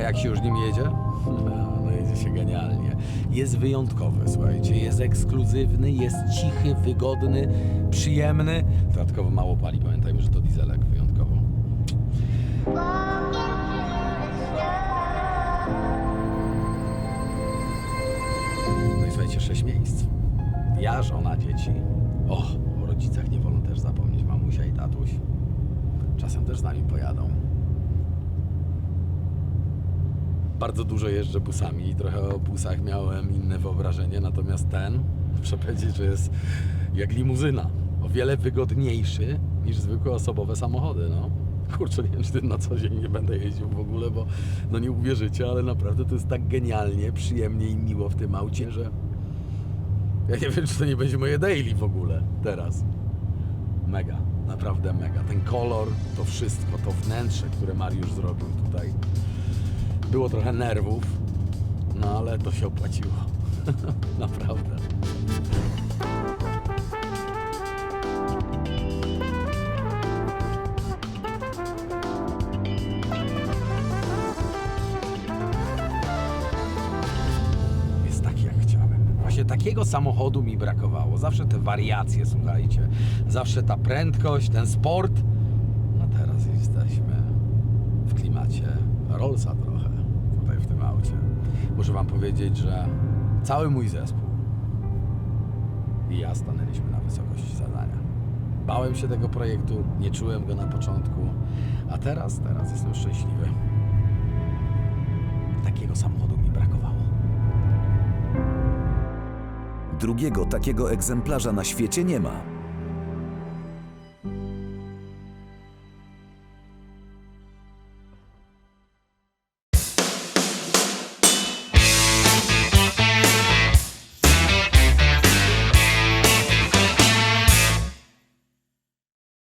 A jak się już nim jedzie? No jedzie się genialnie. Jest wyjątkowy, słuchajcie. Jest ekskluzywny, jest cichy, wygodny, przyjemny. Dodatkowo mało pali. Pamiętajmy, że to dieselek wyjątkowo. No i słuchajcie, sześć miejsc. Ja, żona, dzieci. O, o rodzicach nie wolno też zapomnieć. Mamusia i tatuś. Czasem też z nami pojadą. Bardzo dużo jeżdżę busami i trochę o busach miałem inne wyobrażenie, natomiast ten, muszę powiedzieć, że jest jak limuzyna. O wiele wygodniejszy niż zwykłe osobowe samochody, no. Kurczę, nie wiem, czy tym na co dzień nie będę jeździł w ogóle, bo no nie uwierzycie, ale naprawdę to jest tak genialnie, przyjemnie i miło w tym aucie, że ja nie wiem, czy to nie będzie moje daily w ogóle teraz. Mega, naprawdę mega. Ten kolor, to wszystko, to wnętrze, które Mariusz zrobił tutaj. Było trochę nerwów, no ale to się opłaciło. naprawdę. Właśnie takiego samochodu mi brakowało. Zawsze te wariacje, słuchajcie. Zawsze ta prędkość, ten sport. No teraz jesteśmy w klimacie Rollsa trochę w tym aucie. Muszę wam powiedzieć, że cały mój zespół i ja stanęliśmy na wysokości zadania. Bałem się tego projektu, nie czułem go na początku, a teraz, teraz jestem szczęśliwy. Takiego samochodu mi brakowało. Drugiego takiego egzemplarza na świecie nie ma.